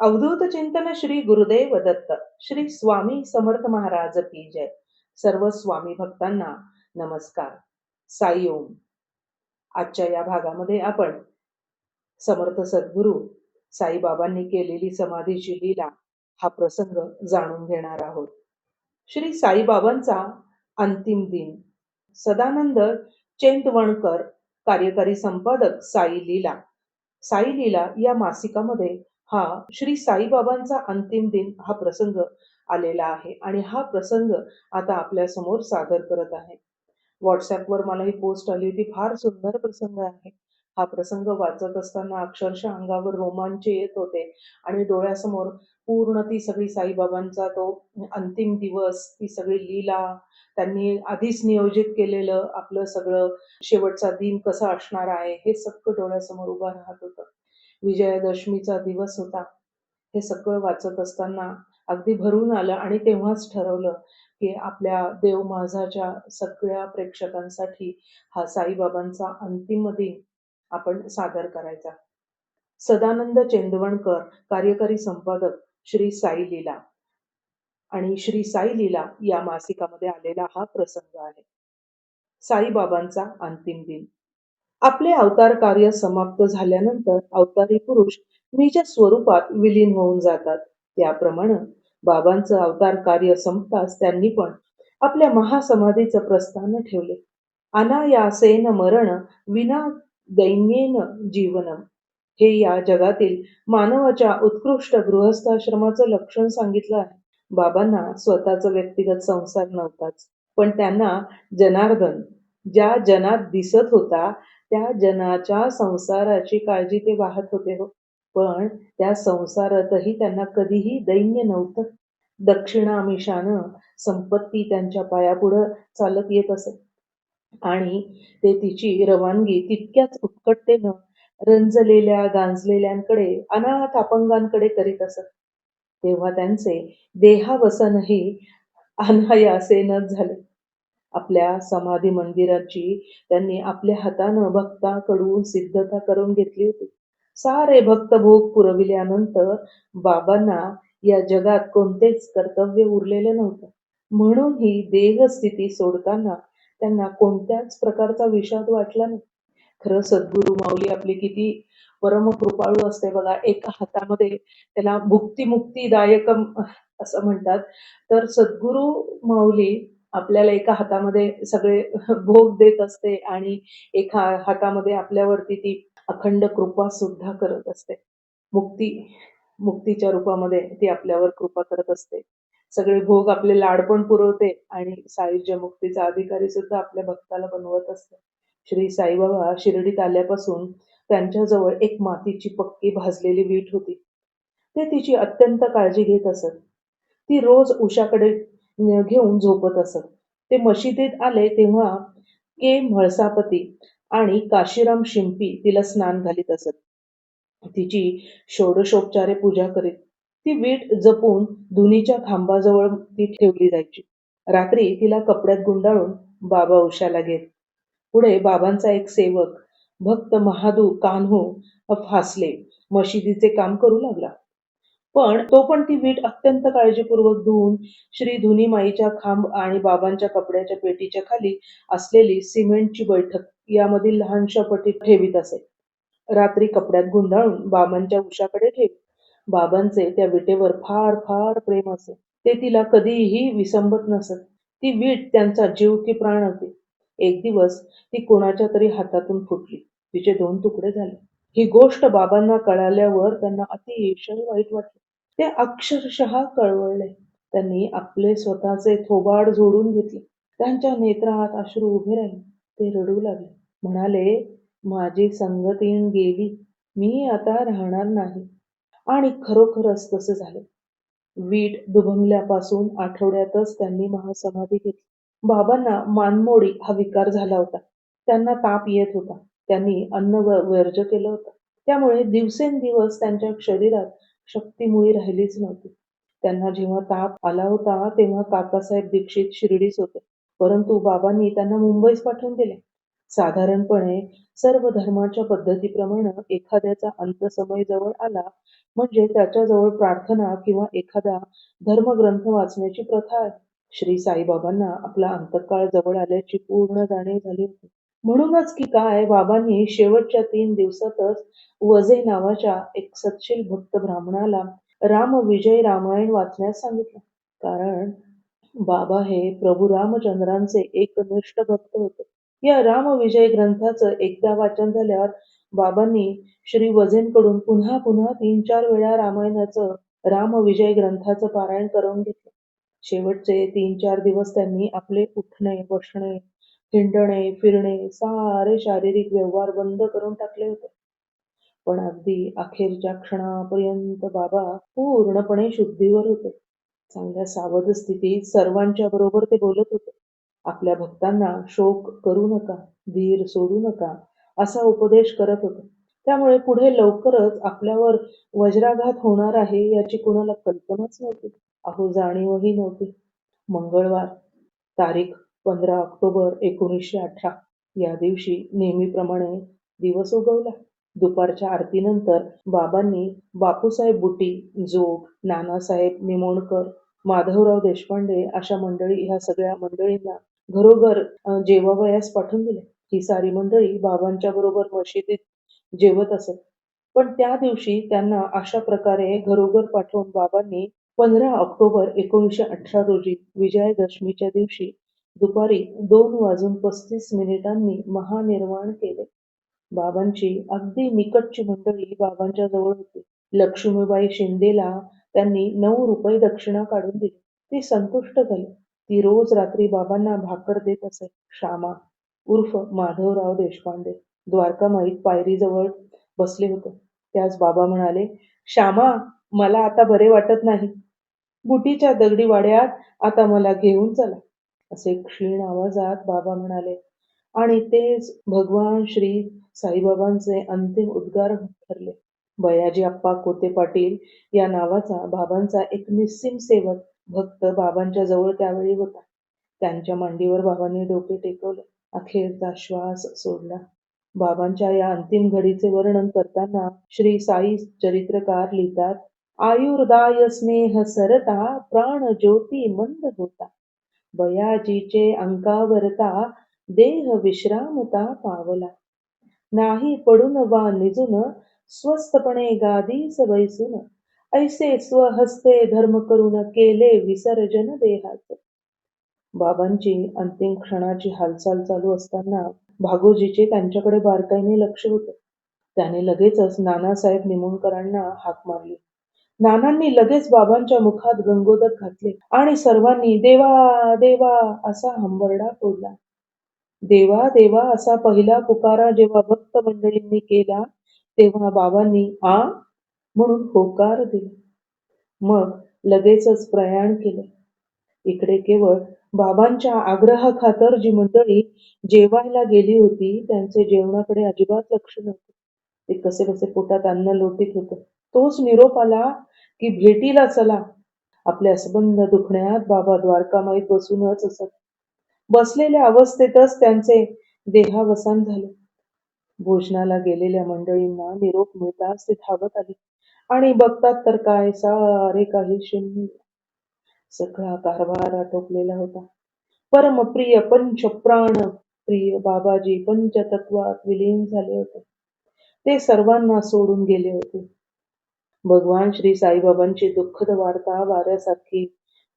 अवधूत चिंतन श्री गुरुदेव दत्त श्री स्वामी समर्थ महाराज की जय. सर्व स्वामी भक्तांना नमस्कार. साई ओम. आजच्या या भागामध्ये आपण समर्थ सद्गुरू साईबाबांनी केलेली समाधीची लीला हा प्रसंग जाणून घेणार आहोत. श्री साईबाबांचा अंतिम दिन. सदानंद चेंतवणकर कार्यकारी संपादक साई लीला. साई लीला या मासिकामध्ये हा श्री साईबाबांचा अंतिम दिन हा प्रसंग आलेला आहे. आणि हा प्रसंग आता आपल्यासमोर सादर करत आहे. व्हॉट्सअपवर मला ही पोस्ट आली होती. फार सुंदर प्रसंग आहे. हा प्रसंग वाचत असताना अक्षरशः अंगावर रोमांच येत होते. आणि डोळ्यासमोर पूर्ण ती सगळी साईबाबांचा तो अंतिम दिवस ती सगळी लीला त्यांनी आधीच नियोजित केलेलं आपलं सगळं शेवटचा दिन कसा असणार आहे हे सगळं डोळ्यासमोर उभं राहत होतं. विजयादशमीचा दिवस होता. हे सगळं वाचत असताना अगदी भरून आलं आणि तेव्हाच ठरवलं की आपल्या देव माझाच्या सगळ्या प्रेक्षकांसाठी हा साईबाबांचा अंतिम दिन आपण सादर करायचा. सदानंद चेंदवणकर कार्यकारी संपादक श्री साई लीला. आणि श्री साई लीला या मासिकामध्ये आलेला हा प्रसंग आहे. साईबाबांचा अंतिम दिन. आपले अवतार कार्य समाप्त झाल्यानंतर अवतारी पुरुष निज स्वरूपात विलीन होऊन जातात. त्याप्रमाणे बाबांचं अवतार कार्य संपताच त्यांनी पण आपल्या महासमाधीचं प्रस्थान ठेवले. अनायासेन मरण विना दैन्येन जीवनम. हे या जगातील मानवाच्या उत्कृष्ट गृहस्थाश्रमाचं लक्षण सांगितलं आहे. बाबांना स्वतःचा व्यक्तिगत संसार नव्हताच पण त्यांना जनार्दन ज्या जनात दिसत होता त्या जनाच्या संसाराची काळजी ते वाहत होते हो. पण त्या संसारातही त्यांना कधीही दैन्य नव्हतं. दक्षिणामिषानं संपत्ती त्यांच्या पायापुढं चालत येत असे. आणि ते तिची रवानगी तितक्याच उत्कटतेनं रंजलेल्या गांजलेल्यांकडे अनाथ अपंगांकडे करीत असत तेव्हा त्यांचे देहावसनही अनायासेनच झाले. आपल्या समाधी मंदिराची त्यांनी आपल्या हातानं भक्ताकडून सिद्धता करून घेतली होती. सारे भक्त भोग पुरविल्यानंतर बाबांना या जगात कोणतेच कर्तव्य उरलेलं नव्हतं. म्हणून ही देहस्थिती सोडताना त्यांना कोणत्याच प्रकारचा विषाद वाटला नाही. खरं सद्गुरू माऊली आपली किती परम कृपाळू असते बघा एका हातामध्ये त्याला भुक्ती मुक्तीदायक असं म्हणतात. तर सद्गुरू माऊली आपल्याला एका हातामध्ये सगळे भोग देत असते आणि एका हातामध्ये आपल्यावरती ती अखंड कृपा सुद्धा करत असते. मुक्ती मुक्तीच्या रूपामध्ये ती आपल्यावर कृपा करत असते. सगळे भोग आपले लाडपण पुरवते आणि सायुज्य मुक्तीचा अधिकारी सुद्धा आपल्या भक्ताला बनवत असते. श्री साईबाबा शिर्डीत आल्यापासून त्यांच्याजवळ एक मातीची पक्की भाजलेली वीट होती. ते तिची अत्यंत काळजी घेत असत. ती रोज उषाकडे घेऊन झोपत असत. ते मशिदीत आले तेव्हा के. म्हळसापती आणि काशीराम शिंपी तिला स्नान घालीत असत. तिची षोडशोपचारे पूजा करीत ती वीट जपून धुनीच्या खांबाजवळ ती ठेवली जायची. रात्री तिला कपड्यात गुंडाळून बाबा उशाला घेत. पुढे बाबांचा एक सेवक भक्त महादू कान्हू फासले मशिदीचे काम करू लागला. पण तो पण ती वीट अत्यंत काळजीपूर्वक धुवून श्री धुनी माईच्या खांब आणि बाबांच्या कपड्याच्या पेटीच्या खाली असलेली सिमेंटची बैठक यामधील लहानशा पटी ठेवीत असे. रात्री कपड्यात गुंडाळून बाबांच्या उशाकडे ठेवी. बाबांचे त्या विटेवर फार फार प्रेम असे. ते तिला कधीही विसंबत नसत. ती वीट त्यांचा जीव की प्राण होती एक दिवस ती कोणाच्या तरी हातातून फुटली. तिचे दोन तुकडे झाले. ही गोष्ट बाबांना कळाल्यावर त्यांना अतिशय वाईट वाटले. ते अक्षरशः कळवळले. त्यांनी आपले स्वतःचे थोबाड जोडून घेतले. त्यांच्या नेत्रात अश्रू उभे राहिले. ते रडू लागले. म्हणाले माझी संगतीन गेली. मी आता राहणार नाही. आणि खरोखरच तसे झाले. वीट दुभंगल्यापासून आठवड्यातच त्यांनी महासमाधी घेतली. बाबांना मानमोडी हा विकार झाला होता. त्यांना ताप येत होता. त्यांनी अन्न वर्ज केलं होतं. त्यामुळे दिवसेंदिवस त्यांच्या शरीरात शक्तीमुळी राहिलीच नव्हती. त्यांना जेव्हा ताप आला होता तेव्हा काकासाहेब दीक्षित शिर्डीच होते. परंतु बाबांनी त्यांना मुंबईस पाठवून दिले. साधारणपणे सर्व धर्माच्या पद्धतीप्रमाणे एखाद्याचा अंतसमय जवळ आला म्हणजे त्याच्याजवळ प्रार्थना किंवा एखादा धर्मग्रंथ वाचण्याची प्रथा आहे. श्री साईबाबांना आपला अंतकाळ जवळ आल्याची पूर्ण जाणीव झाली होती. म्हणूनच की काय बाबांनी शेवटच्या तीन दिवसातच वजे नावाच्या एक सत्शील भक्त ब्राह्मणाला रामविजय रामायण वाचण्यास सांगितलं. कारण बाबा हे प्रभू रामचंद्रांचे एकनिष्ठ भक्त होते. या रामविजय ग्रंथाचं एकदा वाचन झाल्यावर बाबांनी श्री वझेंकडून पुन्हा पुन्हा तीन चार वेळा रामायणाचं रामविजय ग्रंथाचं पारायण करून घेतलं. शेवटचे तीन चार दिवस त्यांनी आपले उठणे बसणे हिंडणे फिरणे सारे शारीरिक व्यवहार बंद करून टाकले होते. पण अगदी अखेरच्या क्षणापर्यंत बाबा पूर्णपणे शुद्धीवर होते. चांगल्या सावध स्थितीत सर्वांच्या बरोबर ते बोलत होते. आपल्या भक्तांना शोक करू नका धीर सोडू नका असा उपदेश करत होते. त्यामुळे पुढे लवकरच आपल्यावर वज्राघात होणार आहे याची कुणाला कल्पनाच नव्हती. अहो जाणीवही नव्हती. मंगळवार तारीख पंधरा ऑक्टोबर एकोणीसशे अठरा. या दिवशी नेहमीप्रमाणे दिवस उगवला. दुपारच्या आरतीनंतर बाबांनी बापूसाहेब बुटी जोग नानासाहेब निमोणकर माधवराव देशपांडे अशा मंडळी ह्या सगळ्या मंडळींना घरोघर जेवावयास पाठवून दिले. ही सारी मंडळी बाबांच्या बरोबर मशिदीत जेवत असत. पण त्या दिवशी त्यांना अशा प्रकारे घरोघर पाठवून बाबांनी पंधरा ऑक्टोबर एकोणीसशे अठरा रोजी विजयादशमीच्या दिवशी दुपारी दोन वाजून पस्तीस मिनिटांनी महानिर्वाण केले. बाबांची अगदी निकटची मंडळी बाबांच्या जवळ होती. लक्ष्मीबाई शिंदेला त्यांनी नऊ रुपये दक्षिणा काढून दिली. ती संतुष्ट झाली. ती रोज रात्री बाबांना भाकर देत असे. श्यामा उर्फ माधवराव देशपांडे द्वारकामाईत पायरीजवळ बसले होते. त्यास बाबा म्हणाले श्यामा मला आता बरे वाटत नाही. बुटीच्या दगडी वाड्यात आता मला घेऊन चला. असे क्षीण आवाजात बाबा म्हणाले आणि तेच भगवान श्री साईबाबांचे अंतिम उद्गार ठरले. बयाजी अप्पा कोते पाटील या नावाचा बाबांचा एक निस्सीम सेवक भक्त बाबांच्या जवळ त्यावेळी होता. त्यांच्या मांडीवर बाबांनी डोके टेकवले. अखेरचा श्वास सोडला. बाबांच्या या अंतिम घडीचे वर्णन करताना श्री साई चरित्रकार लिहितात आयुर्दाय स्नेह सरता प्राण ज्योती मंद होता. बयाजीचे अंकावरता देह विश्रामता पावला. नाही पडून वा निजून स्वस्थपणे गादीस बैसून ऐसे स्वहस्ते धर्म करून केले विसर्जन देहाच बाबांची अंतिम क्षणाची हालचाल चालू असताना भागोजीचे त्यांच्याकडे बारकाईने लक्ष होते. त्याने लगेचच नानासाहेब निमोणकरांना हाक मारली. नानांनी लगेच बाबांच्या मुखात गंगोदक घातले आणि सर्वांनी देवा देवा असा हंबरडा फोडला. देवा देवा असा पहिला पुकारा जेव्हा भक्त मंडळींनी केला तेव्हा बाबांनी आ? म्हणून होकार दिला. मग लगेचच प्रयाण केले. इकडे केवळ बाबांच्या आग्रहाखातर जी मंडळी जेवायला गेली होती त्यांचे जेवणाकडे अजिबात लक्ष नव्हते. ते कसे कसे पोटात अन्न लोटीत होते. तोच निरोप आला की भेटीला चला. आपल्या संबंध दुखण्यात बाबा द्वारकामाईत बसूनच असत. बसलेल्या अवस्थेतच त्यांचे देहावसान झाले. भोजनाला गेलेल्या मंडळींना निरोप मिळताच ते धावत आले. आणि बघतात तर काय सारे काही शून्य. सगळा कारभार आटोपलेला होता. परमप्रिय पंचप्राण प्रिय बाबाजी पंचतत्वात विलीन झाले होते. ते सर्वांना सोडून गेले होते. भगवान श्री साईबाबांची दुःखद वार्ता वाऱ्यासारखी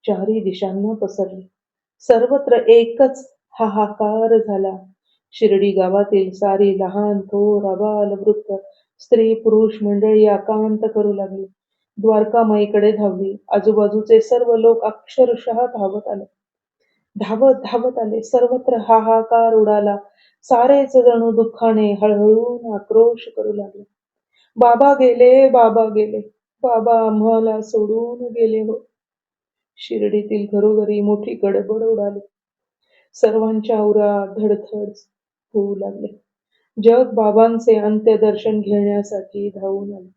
चारी दिशांना पसरली. सर्वत्र एकच हाहाकार झाला. शिर्डी गावातील सारी लहान थोर अबाल वृद्ध स्त्री पुरुष मंडळी आकांत करू लागली. द्वारकामाईकडे धावली. आजूबाजूचे सर्व लोक अक्षरशः धावत आले. धावत धावत आले. सर्वत्र हाहाकार उडाला. सारेच जणू दुःखाने हळहळून आक्रोश करू लागले. बाबा गेले बाबा गेले. बाबा आम्हाला सोडून गेले हो. शिर्डीतील घरोघरी मोठी गडबड उडाली. सर्वांच्या उरात धडधड होऊ लागले. जग बाबांचे अंत्यदर्शन घेण्यासाठी धावून आले.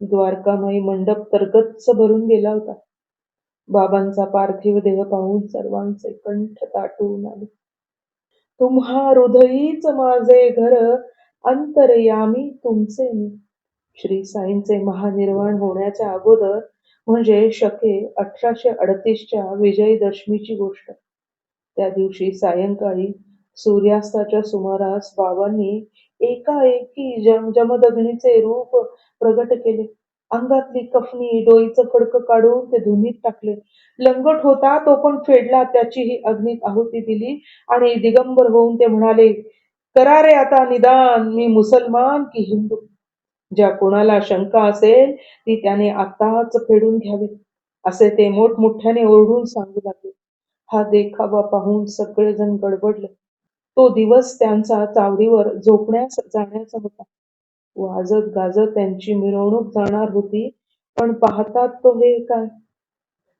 द्वारकामाई मंडप तर भरून गेला होता. बाबांचा पार्थिव देह पाहून सर्वांचे कंठ ताटून आले. तुम्हा हृदयीच माझे घर अंतरयामी तुमचे मी. श्री साईंचे महानिर्वाण होण्याच्या अगोदर म्हणजे शके अठराशे अडतीसच्या विजयदशमीची गोष्ट. त्या दिवशी सायंकाळी सूर्यास्ताच्या सुमारास बाबांनी एकाएकी जम जमदग्नीचे रूप प्रगट केले. अंगातली कफनी डोईचं फडकं काढून ते धुनीत टाकले. लंगट होता तो पण फेडला त्याचीही अग्नीत आहुती दिली आणि दिगंबर होऊन ते म्हणाले करा रे आता निदान मी मुसलमान की हिंदू. ज्या कोणाला शंका असेल ती त्याने आताच फेडून घ्यावी असे ते मोठमोठ्याने ओरडून सांगू लागले. हा देखावा पाहून सगळेजण गडबडले. तो दिवस त्यांचा चावडीवर झोपण्यास जाण्याचा होता. वाजत गाजत त्यांची मिरवणूक जाणार होती पण पाहतात तो हे काय?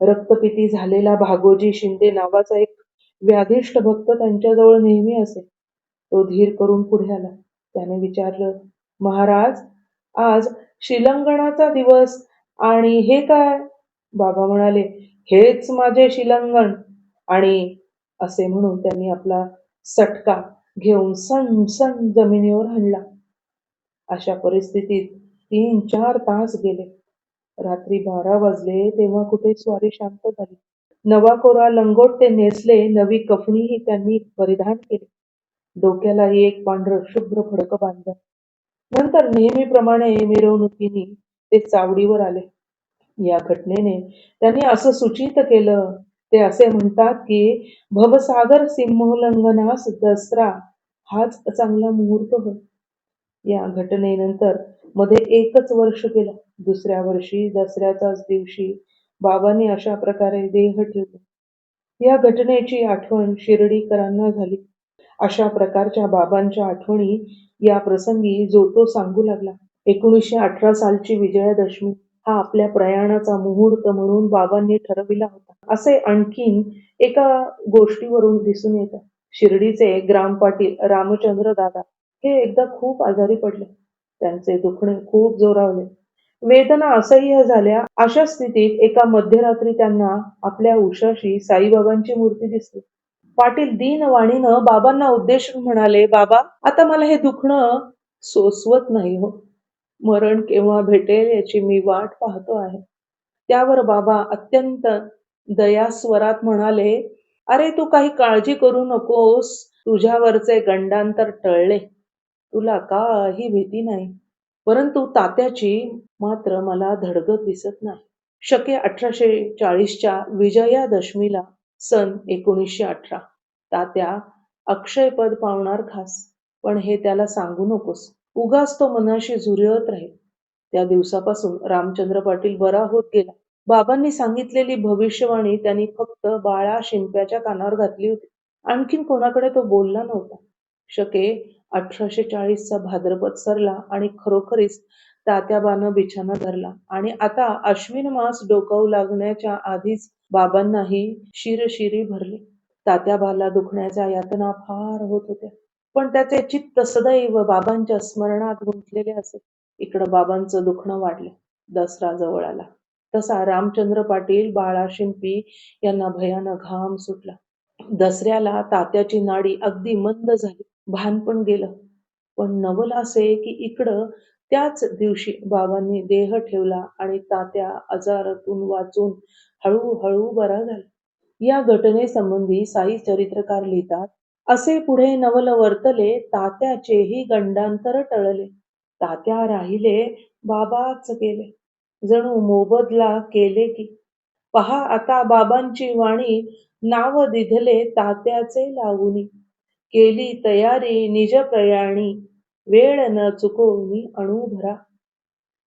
रक्तपिती झालेला भागोजी शिंदे नावाचा एक व्याधिष्ट भक्त त्यांच्याजवळ नेहमी असे. तो धीर करून पुढे आला. त्याने विचारलं महाराज आज शिलंगणाचा दिवस. आणि हे काय? बाबा म्हणाले हेच माझे शिलंगण. आणि असे म्हणून त्यांनी आपला सटका घेऊन सण सण जमिनीवर हणला. अशा परिस्थितीत तीन चार तास गेले. रात्री बारा वाजले तेव्हा कुठे स्वारी शांत झाली. नवा कोरा लंगोट ते नेसले नवी कफनीही त्यांनी परिधान केली. डोक्यालाही एक पांढरं शुभ्र फडकं बांधलं. नंतर नेहमीप्रमाणे मिरवणुकीने ते चावडीवर आले. या घटनेने त्यांनी असं सूचित केलं ते असे म्हणतात की भवसागर सिंहोल्लंघनास दसरा हाच चांगला मुहूर्त होय या घटनेनंतरमध्ये एकच वर्ष गेलं. दुसऱ्या वर्षी दसऱ्याच्याच दिवशी बाबांनी अशा प्रकारे देह ठेवले. या घटनेची आठवण शिर्डीकरांना झाली. अशा प्रकारच्या बाबांच्या आठवणी या प्रसंगी जो तो सांगू लागला. एकोणीसशे अठरा सालची विजयादशमी हा आपल्या प्रयाणाचा मुहूर्त म्हणून बाबांनी ठरविला होता. असे आणखीन एका गोष्टीवरून दिसून येतात शिर्डीचे ग्राम पाटील रामचंद्र दादा हे एकदा खूप आजारी पडले. त्यांचे दुखणे खूप जोरावले. वेदना असह्य झाल्या. अशा स्थितीत एका मध्यरात्री त्यांना आपल्या उशाशी साईबाबांची मूर्ती दिसली. पाटील दीनवाणीनं बाबांना उद्देशून म्हणाले बाबा आता मला हे दुखणं सोसवत नाही हो. मरण केव्हा भेटेल याची मी वाट पाहतो आहे. त्यावर बाबा अत्यंत दयास्वरात म्हणाले अरे तू काही काळजी करू नकोस. तुझ्यावरचे गंडांतर टळले. तुला काही भीती नाही. परंतु तात्याची मात्र मला धडगत दिसत नाही. शके अठराशे चाळीसच्या विजयादशमीला सन एकोणीसशे अठरा. तात्या अक्षयपद पावणार खास. पण हे त्याला सांगू नकोस. उगाच तो मनाशी झुरळत राहील. त्या दिवसापासून रामचंद्र पाटील बरा होत गेला. बाबांनी सांगितलेली भविष्यवाणी त्यांनी फक्त बाळा शिंप्याच्या कानावर घातली होती. आणखीन कोणाकडे तो बोलला नव्हता. शके अठराशे चाळीसचा भाद्रपद सरला आणि खरोखरीच तात्याबानं बिछाना धरला. आणि आता अश्विन मास डोकावू लागण्याच्या आधीच बाबांनाही शिरशिरी भरली. तात्याबाला दुखण्याच्या यातना फार होत होत्या. पण त्याचे चित्त सदैव बाबांच्या स्मरणात गुंतलेले असे. इकडं बाबांचं दुखणं वाढले. दसरा जवळ आला. तसा रामचंद्र पाटील बाळा शिंपी यांना भयानक घाम सुटला. दसऱ्याला तात्याची नाडी अगदी मंद झाली. भान पण गेलं. पण नवल असे की इकडं त्याच दिवशी बाबांनी देह ठेवला आणि तात्या आजारातून वाचून हळूहळू बरा झाला या घटनेसंबंधी साई चरित्रकार लिहितात असे पुढे नवल वर्तले तात्याचेही गंडांतर टळले. तात्या राहिले बाबाच गेले जणू मोबदला केले की. पहा आता बाबांची वाणी नाव दिधले तात्याचे लावूनी. केली तयारी निज प्रयाणी वेळ न चुकवून अणुभरा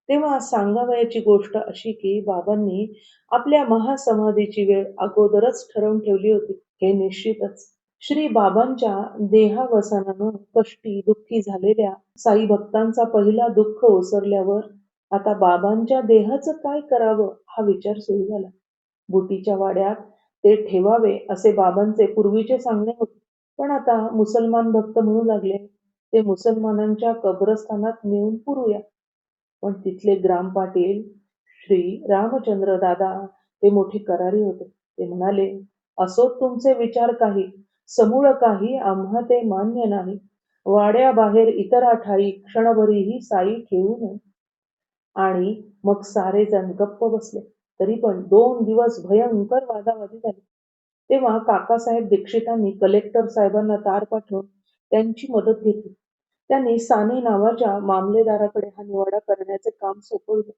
तेव्हा सांगावयाची गोष्ट अशी की बाबांनी आपल्या महासमाधीची वेळ अगोदरच ठरवून ठेवली होती. हे निश्चितच. श्री बाबांच्या देहावसानानं कष्टी दुःखी झालेल्या साई भक्तांचा पहिला दुःख ओसरल्यावर आता बाबांच्या देहाचं काय करावं हा विचार सुरू झाला. बुटीच्या वाड्यात ते ठेवावे असे बाबांचे पूर्वीचे सांगणे होते. पण आता मुसलमान भक्त म्हणू लागले. ते मुसलमानांच्या कब्रस्थानात नेऊन पुरूया. पण तिथले ग्राम पाटील श्री रामचंद्र दादा हे मोठे करारी होते. ते म्हणाले असो तुमचे विचार काही. समूळ काही आम्हा ते मान्य नाही. वाड्याबाहेर इतरा ठाई क्षणभरीही साई ठेवू नये. आणि मग सारे जण गप्प बसले. तरी पण दोन दिवस भयंकर वादावादी झाली. तेव्हा काकासाहेब दीक्षितांनी कलेक्टर साहेबांना तार पाठवून त्यांची मदत घेतली. त्यांनी साने नावाच्या मामलेदाराकडे हा निवाडा करण्याचे काम सोपवले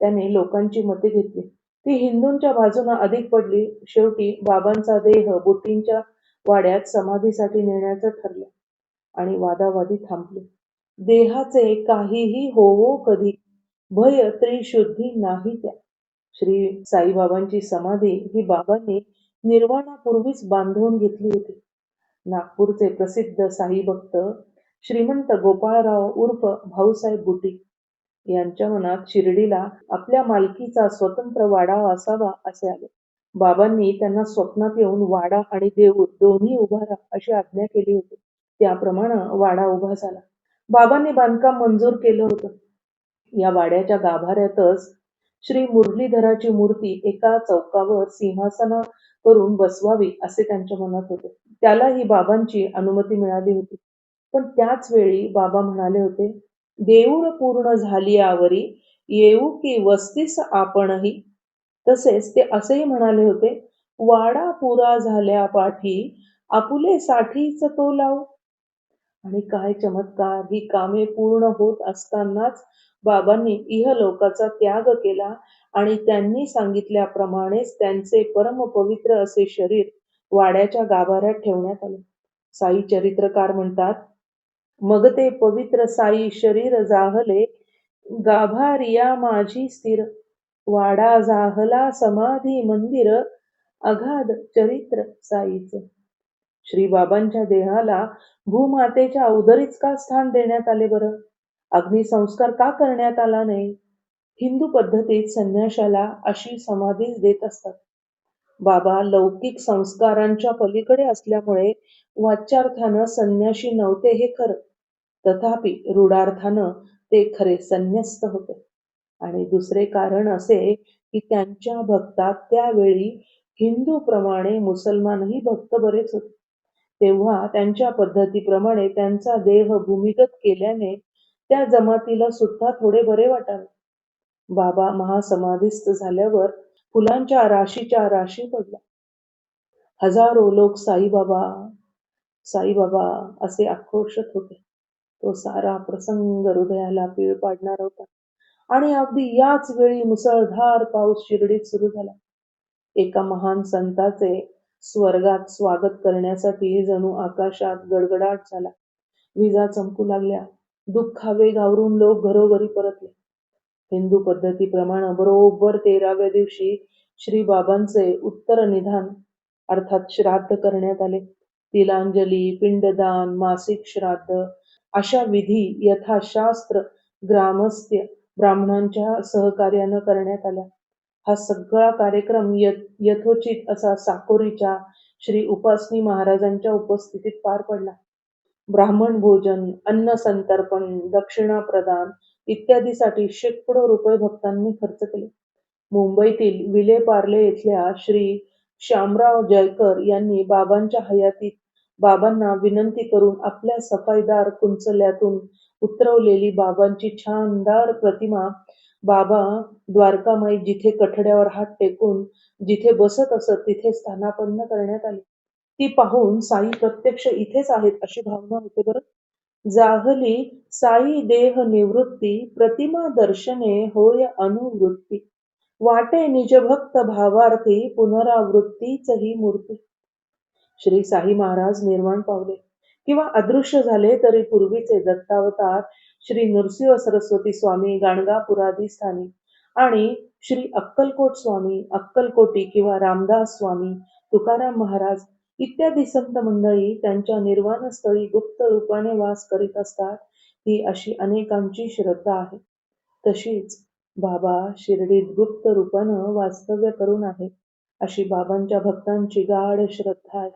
त्याने लोकांची मते घेतली. ती हिंदूंच्या बाजूने अधिक पडली. शेवटी बाबांचा देह बुटींच्या वाड्यात समाधीसाठी नेण्याचं ठरलं आणि वादावादी थांबले. देहाचे काहीही होवो कधी भय त्रिशुद्धी नाही त्या. श्री साईबाबांची समाधी ही बाबांनी निर्वाणापूर्वीच बांधवून घेतली होती. नागपूरचे प्रसिद्ध साई भक्त श्रीमंत गोपाळराव उर्फ भाऊसाहेब बुटी यांच्या मनात शिर्डीला आपल्या मालकीचा स्वतंत्र वाडा असावा असे आले. बाबांनी त्यांना स्वप्नात येऊन वाडा आणि देऊळ दोन्ही उभारा अशी आज्ञा केली होती. त्याप्रमाणे वाडा उभा झाला. बाबांनी बांधकाम मंजूर केलं होतं. या वाड्याच्या गाभाऱ्यातच श्री मुरलीधराची मूर्ती एका चौकावर सिंहासना करून बसवावी असे त्यांच्या मनात होते. त्यालाही बाबांची अनुमती मिळाली होती. पण त्याच वेळी बाबा म्हणाले होते देऊळ पूर्ण झाली आवरी येऊ की वस्तीस आपणही. तसेच ते असेही म्हणाले होते वाडा पुरा झाल्या पाठी आपुले साठीच तो लावू. आणि काय चमत्कार ही कामे पूर्ण होत असतानाच बाबांनी इहलोकाचा त्याग केला आणि त्यांनी सांगितल्याप्रमाणेच त्यांचे परमपवित्र असे शरीर वाड्याच्या गाभाऱ्यात ठेवण्यात आले. साई चरित्रकार म्हणतात मग ते पवित्र साई शरीर जाहले गाभारिया माझी स्थिर. वाडा जाहला समाधी मंदिर अगाध चरित्र साईचे. श्री बाबांच्या देहाला भूमातेच्या उदरीच का स्थान देण्यात आले बरं? अग्निसंस्कार का करण्यात आला नाही? हिंदू पद्धतीत संन्याशाला अशी समाधीच देत असतात. बाबा लौकिक संस्कारांच्या पलीकडे असल्यामुळे वाच्यार्थानं संन्याशी नव्हते हे खरं. तथापि रूढार्थानं ते खरे संन्यस्त होते. आणि दुसरे कारण असे की त्यांच्या भक्तात त्यावेळी हिंदूप्रमाणे मुसलमानही भक्त बरेच होते. तेव्हा त्यांच्या पद्धतीप्रमाणे त्यांचा देह भूमिगत केल्याने त्या जमातीला सुद्धा थोडे बरे वाटावे. बाबा महासमाधीस्थ झाल्यावर फुलांच्या राशीच्या राशी पडला हजारो लोक साईबाबा साईबाबा असे आक्रोशत होते. तो सारा प्रसंग हृदयाला पीळ पाडणार होता. आणि अगदी याच वेळी मुसळधार पाऊस शिर्डीत सुरू झाला. एका महान संताचे स्वर्गात स्वागत करण्यासाठी जणू आकाशात गडगडाट झाला. विजा चमकू लागल्या. दुःखावे गावरून लोक घरोघरी परतले. हिंदू पद्धतीप्रमाणे बरोबर तेराव्या दिवशी श्री बाबांचे उत्तर निधान अर्थात श्राद्ध करण्यात आले. तिलांजली पिंडदान मासिक श्राद्ध अशा विधी यथाशास्त्र ग्रामस्थ ब्राह्मणांच्या सहकार्यानं करण्यात आल्या. हा सगळा कार्यक्रम यथोचित असा साकोरीच्या श्री उपासनी महाराजांच्या उपस्थितीत पार पडला. ब्राह्मण भोजन अन्न संतर्पण दक्षिणा प्रदान इत्यादीसाठी शेकडो रुपये भक्तांनी खर्च केले. मुंबईतील विलेपार्ले इथल्या श्री श्यामराव जयकर यांनी बाबांच्या हयातीत बाबांना विनंती करून आपल्या सफाईदार कुंचल्यातून उतरवलेली बाबांची छानदार प्रतिमा बाबा द्वारकामाई जिथे कठड्यावर हात टेकून जिथे बसत असत तिथे स्थानापन्न करण्यात आली. ती पाहून साई प्रत्यक्ष इथेच आहेत अशी भावना होते बरं? जाहली साई देह निवृत्ती प्रतिमा दर्शने होय अनुवृत्ती. वाटे निजभक्त भावार्थी पुनरावृत्तीच ही मूर्ती. श्री साई महाराज निर्माण पावले. किंवा अदृश्य झाले तरी पूर्वीचे दत्तावतार श्री नृसिंह सरस्वती स्वामी गाणगापुरादी स्थानी. आणि श्री अक्कलकोट स्वामी अक्कलकोटी किंवा रामदास स्वामी तुकाराम महाराज इत्यादी संत मंडळी त्यांच्या निर्वाणस्थळी गुप्त रूपाने वास करीत असतात ही अशी अनेकांची श्रद्धा आहे. तशीच बाबा शिर्डीत गुप्त रूपानं वास्तव्य करून आहे अशी बाबांच्या भक्तांची गाढ श्रद्धा आहे.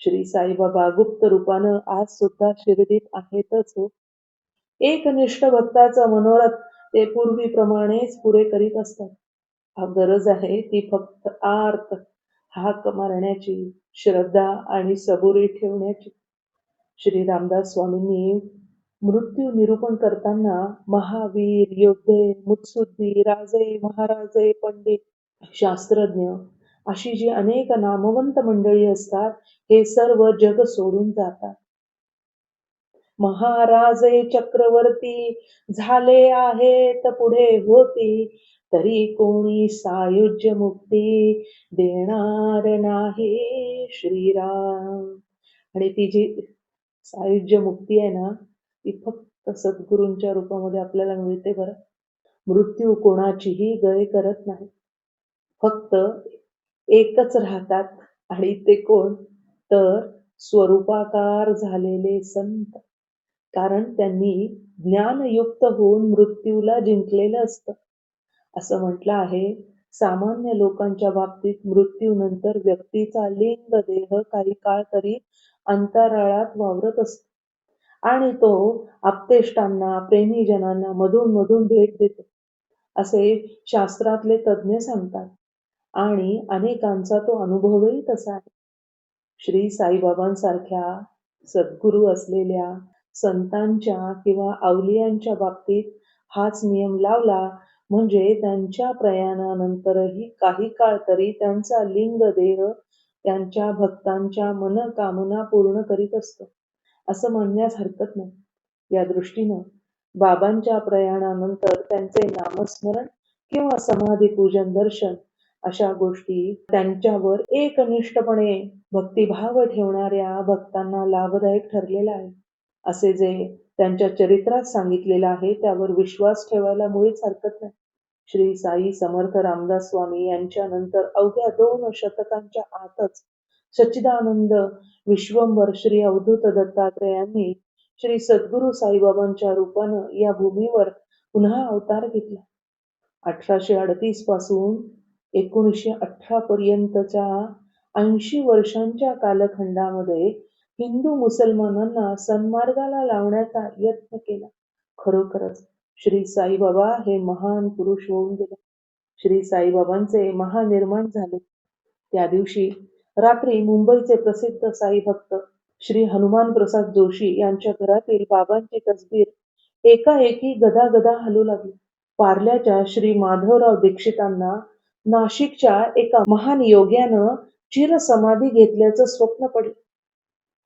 श्री साईबाबा गुप्त रूपानं आज सुद्धा शिर्डीत आहेतच हो. एकनिष्ठ भक्ताचा मनोरथ ते पूर्वीप्रमाणेच पुरे करीत असतात. हा गरज आहे ती फक्त आर्त हाक मारण्याची श्रद्धा आणि सबुरी ठेवण्याची. श्री रामदास स्वामींनी मृत्यू निरूपण करताना महावीर योद्धे मुत्सुद्दी राजे महाराजे पंडित शास्त्रज्ञ अशी जी अनेक नामवंत मंडळी असतात हे सर्व जग सोडून जातात. महाराजे चक्रवर्ती झाले आहेत पुढे होती. तरी कोणी सायुज्य मुक्ती देणार नाही श्रीराम. आणि ती जी सायुज्य मुक्ती आहे ना ती फक्त सद्गुरूंच्या रूपामध्ये आपल्याला मिळते बरं. मृत्यू कोणाचीही गय करत नाही. फक्त एकच राहतात आणि ते कोण? तर स्वरूपाकार झालेले संत. कारण त्यांनी ज्ञानयुक्त होऊन मृत्यूला जिंकलेलं असतं. असं म्हटलं आहे. सामान्य लोकांच्या बाबतीत मृत्यूनंतर व्यक्तीचा लिंग देह काही काळ तरी अंतराळात वावरत असतो. आणि तो आप्तेष्टांना प्रेमीजनांना मधून मधून भेट देतो असे शास्त्रातले तज्ज्ञ सांगतात. आणि अनेकांचा तो अनुभवही तसा आहे. श्री साईबाबांसारख्या सद्गुरू असलेल्या संतांच्या किंवा अवलियांच्या बाबतीत हाच नियम लावला म्हणजे त्यांच्या प्रयाणानंतरही काही काळ तरी त्यांचा लिंग देह त्यांच्या भक्तांच्या मनकामना पूर्ण करीत असतो. असं म्हणण्यास हरकत नाही. या दृष्टीनं बाबांच्या प्रयाणानंतर त्यांचे नामस्मरण किंवा समाधी पूजन दर्शन अशा गोष्टी त्यांच्यावर एकनिष्ठपणे भक्तिभाव ठेवणाऱ्या भक्तांना लाभदायक ठरलेला आहे. असे जे त्यांच्या चरित्रात सांगितलेलं आहे त्यावर विश्वास ठेवायला मुळीच हरकत नाही. श्री साई समर्थ रामदास स्वामी यांच्यानंतर अवघ्या दोन शतकांच्या आतच सच्चिदानंद विश्वंभर श्री अवधूत दत्तात्रयांनी श्री सद्गुरू साईबाबांच्या रूपानं या भूमीवर पुन्हा अवतार घेतला. अठराशे अडतीसपासून एकोणीसशे अठरा पर्यंतच्या ऐंशी वर्षांच्या कालखंडामध्ये हिंदू मुसलमानांना सन्मार्गाला लावण्याचा यत्न केला. खरोखरच श्री साईबाबा हे महान पुरुष होऊन गेले. श्री साईबाबांचे महानिर्माण झाले. त्या दिवशी रात्री मुंबईचे प्रसिद्ध साई भक्त श्री हनुमान प्रसाद जोशी यांच्या घरातील बाबांची तसबीर एकाएकी गदा गदा हलू लागली. पार्ल्याच्या श्री माधवराव दीक्षितांना नाशिकच्या एका महान योग्यानं चिरसमाधी घेतल्याचं स्वप्न पडले.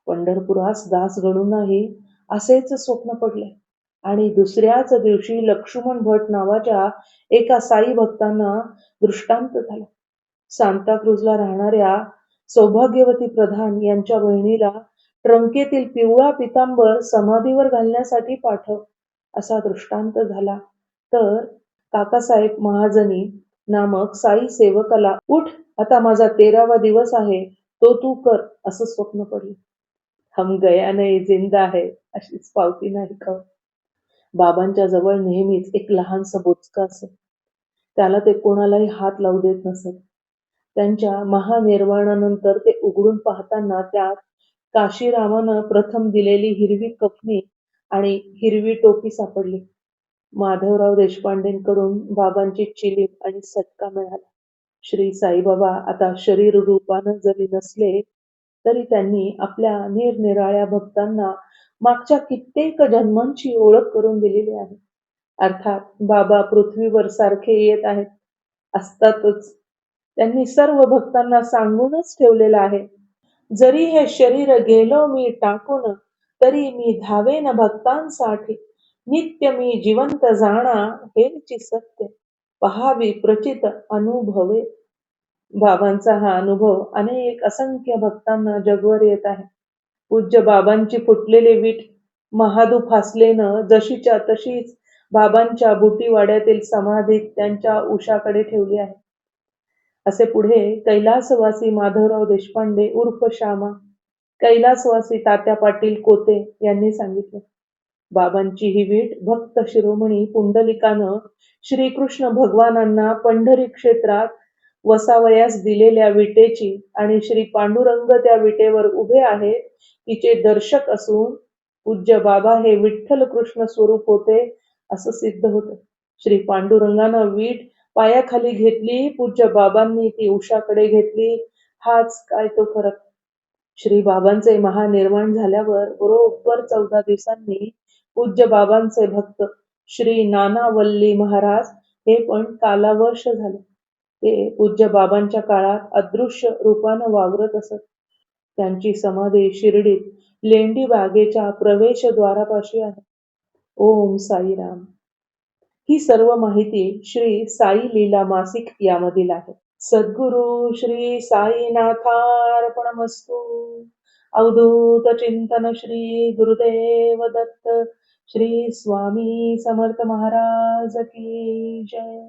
पंढरपुरास दास गणूंनाही असेच स्वप्न पडले. आणि दुसऱ्याच दिवशी लक्ष्मण भट नावाच्या एका साई भक्तांना दृष्टांत झाला. सांताक्रूजला राहणाऱ्या सौभाग्यवती प्रधान यांच्या बहिणीला ट्रंकेतील पिवळा पितांबर समाधीवर घालण्यासाठी पाठव असा दृष्टांत झाला. तर काकासाहेब महाजनी नामक साई सेवकाला उठ आता माझा तेरावा दिवस आहे तो तू कर असं स्वप्न पडलं. हम गया नाही जिंदा आहे अशीच पावती नाही का? बाबांच्या जवळ नेहमीच एक लहानसं बोचकं असत. त्याला ते कोणालाही हात लावू देत नसत. त्यांच्या महानिर्वाणानंतर ते उघडून पाहताना त्यात काशीरामानं प्रथम दिलेली हिरवी कफनी आणि हिरवी टोपी सापडली. माधवराव देशपांडेंकडून बाबांची चिलीम आणि सटका मिळाला. श्री साईबाबा आता शरीर रूपानं जरी नसले तरी त्यांनी आपल्या निरनिराळ्या भक्तांना मागच्या कित्येक जन्मांची ओळख करून दिलेली आहे. अर्थात बाबा पृथ्वीवर सारखे येत आहेत. असतातच त्यांनी सर्व भक्तांना सांगूनच ठेवलेलं आहे. जरी हे शरीर गेलो मी टाकून तरी मी धावेन भक्तांसाठी. नित्य मी जिवंत जाणा हेची सत्य. पहावी प्रचित अनुभवे. बाबांचा हा अनुभव अनेक असंख्य भक्तांना जगवर येत आहे. पूज्य बाबांची फुटलेली वीट महादू फासलेनं जशीच्या तशीच बाबांच्या बुटीवाड्यातील समाधीत त्यांच्या उशाकडे ठेवली आहे. असे पुढे कैलासवासी माधवराव देशपांडे उर्फ श्यामा कैलासवासी तात्या पाटील कोते यांनी सांगितले. बाबांची ही वीट भक्त शिरोमणी पुंडलिकानं श्रीकृष्ण भगवानांना पंढरी क्षेत्रात वसावयास दिलेल्या विटेची आणि श्री पांडुरंग त्या विटेवर उभे आहेत तिचे दर्शक असून पूज्य बाबा हे विठ्ठल कृष्ण स्वरूप होते असं सिद्ध होत. श्री पांडुरंगानं वीट पायाखाली घेतली पूज्य बाबांनी ती उषाकडे घेतली हाच काय तो फरक? श्री बाबांचे महानिर्माण झाल्यावर बरोबर चौदा दिवसांनी पूज्य बाबांचे भक्त श्री नानावल्ली महाराज हे पण कालावश झाले. ते पूज्य बाबांच्या काळात अदृश्य रूपानं वावरत असत. त्यांची समाधी शिर्डीत लेंडी बागेच्या प्रवेशद्वारापाशी आहे. ओम साईराम. ही सर्व माहिती श्री साई लीला मासिक यामधील आहे. सद्गुरु श्री साईनाथार्पणमस्तु. अवधूत चिंतन श्री गुरुदेव दत्त. श्री स्वामी समर्थ महाराज की जय.